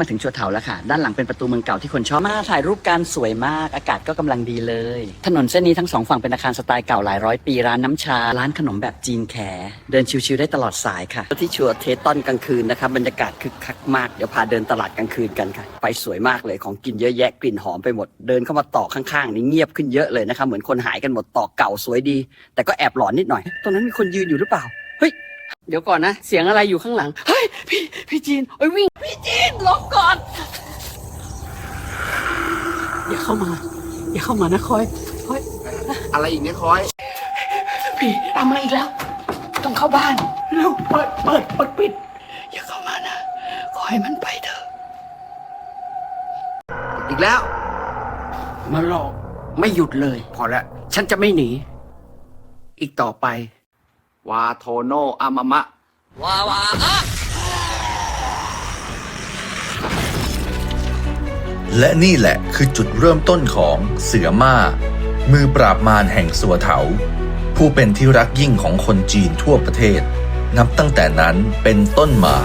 มาถึงชัวเถาแล้วค่ะ ด้านหลังเป็นประตูเมืองเก่าที่คนชอบมาถ่ายรูปกันสวยมาก อากาศก็กำลังดีเลย ถนนเส้นนี้ทั้งสองฝั่งเป็นอาคารสไตล์เก่าหลายร้อยปีร้านน้ำชา ร้านขนมแบบจีนแข เดินชิวๆได้ตลอดสายค่ะ ที่ชัวเทตอนกลางคืนนะครับบรรยากาศคึกคักมาก เดี๋ยวพาเดินตลาดกลางคืนกันค่ะ ไปสวยมากเลยของกินเยอะแยะกลิ่นหอมไปหมด เดินเข้ามาต่อข้างๆนี่เงียบขึ้นเยอะเลยนะครับเหมือนคนหายกันหมดต่อเก่าสวยดี แต่ก็แอบหลอนนิดหน่อยตรงนั้นมีคนยืนอยู่หรือเปล่า เฮ้ยเดี๋ยวก่อนนะ เสียงอะไรอยู่ข้างหลัง เฮ้ย พี่ พี่จีนเอ้ยวิ่ง พี่จีนหลบก่อน อย่าเข้ามา อย่าเข้ามานะคอยคอย อะไรอีกเนี่ยคอยพี่ทำอะไรอีกแล้ว ต้องเข้าบ้านเร็วเปิดเปิดเปิดปิด อย่าเข้ามานะ ขอให้มันไปเถอะ อีกแล้ว มาหลอกไม่หยุดเลย พอแล้ว ฉันจะไม่หนี อีกต่อไป วาโทโนอามามะว้าวาอะและนี่แหละคือจุดเริ่มต้นของเสือม่า มือปราบมารแห่งสัวเถา ผู้เป็นที่รักยิ่งของคนจีนทั่วประเทศ นับตั้งแต่นั้นเป็นต้นมา